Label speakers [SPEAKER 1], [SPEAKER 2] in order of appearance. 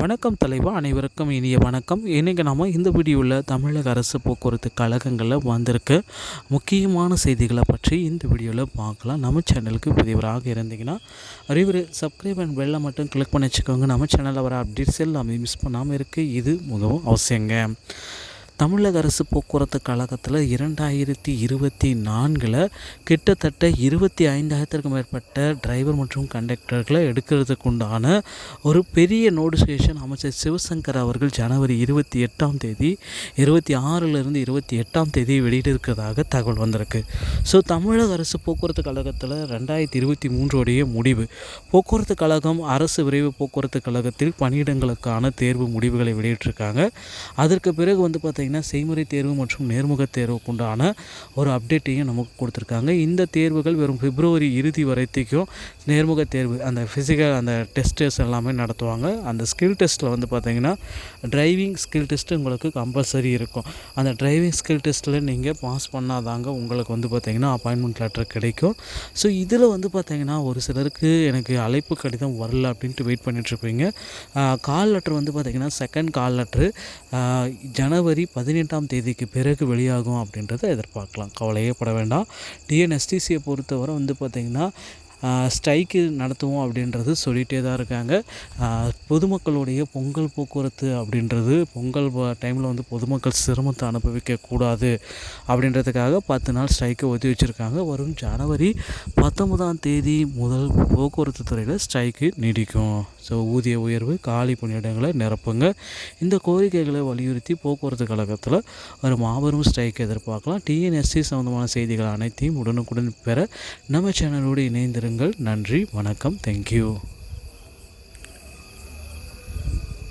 [SPEAKER 1] வணக்கம் தலைவா அனைவருக்கும் இனிய வணக்கம். இன்றைக்கி நம்ம இந்த வீடியோவில் தமிழக அரசு போக்குவரத்து கழகங்களில் வந்திருக்க. முக்கியமான செய்திகளை பற்றி இந்த வீடியோவில் பார்க்கலாம். நம்ம சேனலுக்கு புதியவராக இருந்தீங்கன்னா அறிவுரை சப்ஸ்கிரைப் அண்ட் பெல்லை மட்டும் கிளிக் பண்ணி வச்சுக்கோங்க. நம்ம சேனலில் வர அப்டேட்ஸ் எல்லாமே மிஸ் பண்ணாமல் இருக்குது இது மிகவும் அவசியங்க. தமிழக அரசு போக்குவரத்து கழகத்தில் இரண்டாயிரத்தி இருபத்தி நான்கில் கிட்டத்தட்ட இருபத்தி ஐந்தாயிரத்திற்கும் மேற்பட்ட டிரைவர் மற்றும் கண்டக்டர்களை எடுக்கிறதுக்கு உண்டான ஒரு பெரிய நோட்டிஃபிகேஷன் அமைச்சர் சிவசங்கர் அவர்கள் ஜனவரி இருபத்தி எட்டாம் தேதி இருபத்தி ஆறிலிருந்து இருபத்தி எட்டாம் தேதி வெளியிட்டிருக்கிறதாக தகவல் வந்திருக்கு. ஸோ தமிழக அரசு போக்குவரத்து கழகத்தில் ரெண்டாயிரத்தி இருபத்தி மூன்றோடைய முடிவு. போக்குவரத்து கழகம் அரசு விரைவு போக்குவரத்து கழகத்தில் பணியிடங்களுக்கான தேர்வு முடிவுகளை வெளியிட்டிருக்காங்க. அதற்கு பிறகு வந்து பார்த்திங்கன்னா பார்த்திங்கன்னா செய்முறை தேர்வு மற்றும் நேர்முக தேர்வுக்கு உண்டான ஒரு அப்டேட்டையும் நமக்கு கொடுத்துருக்காங்க. இந்த தேர்வுகள் வெறும் பிப்ரவரி இறுதி வரைக்கும் நேர்முக தேர்வு அந்த ஃபிசிக்கல் அந்த டெஸ்ட்டஸ் எல்லாமே நடத்துவாங்க. அந்த ஸ்கில் டெஸ்ட்டில் வந்து பார்த்திங்கன்னா டிரைவிங் ஸ்கில் டெஸ்ட்டு உங்களுக்கு கம்பல்சரி இருக்கும். அந்த டிரைவிங் ஸ்கில் டெஸ்ட்டில் நீங்கள் பாஸ் பண்ணாதாங்க உங்களுக்கு வந்து பார்த்திங்கன்னா அப்பாயின்மெண்ட் லெட்டர் கிடைக்கும். ஸோ இதில் வந்து பார்த்திங்கன்னா ஒரு சிலருக்கு எனக்கு அழைப்பு கடிதம் வரல அப்படின்ட்டு வெயிட் பண்ணிகிட்ருப்பீங்க கால் லெட்டர் வந்து பார்த்திங்கன்னா செகண்ட் கால் லெட்ரு ஜனவரி பதினெட்டாம் தேதிக்கு பிறகு வெளியாகும் அப்படின்றத எதிர்பார்க்கலாம். கவலையே பட வேண்டாம். டிஎன்எஸ்டிசியை பொறுத்தவரை வந்து பார்த்திங்கன்னா ஸ்ட்ரைக்கு நடத்துவோம் அப்படின்றது சொல்லிகிட்டே தான் இருக்காங்க. பொதுமக்களுடைய பொங்கல் போக்குவரத்து அப்படின்றது பொங்கல் டைமில் வந்து பொதுமக்கள் சிரமத்தை அனுபவிக்கக்கூடாது அப்படின்றதுக்காக பத்து நாள் ஸ்ட்ரைக்கை ஒத்தி வச்சுருக்காங்க. வரும் ஜனவரி பத்தொன்பதாம் தேதி முதல் போக்குவரத்து துறையில் ஸ்ட்ரைக்கு நீடிக்கும். ஸோ ஊதிய உயர்வு காலி பணியிடங்களை நிரப்புங்க. இந்த கோரிக்கைகளை வலியுறுத்தி போக்குவரத்து கழகத்தில் ஒரு மாபெரும் ஸ்ட்ரைக் எதிர்பார்க்கலாம். டிஎன்எஸ்சி சம்மந்தமான செய்திகள் அனைத்தையும் உடனுக்குடன் பெற நம்ம சேனலோடு இணைந்திருங்கள். நன்றி வணக்கம் தேங்க்யூ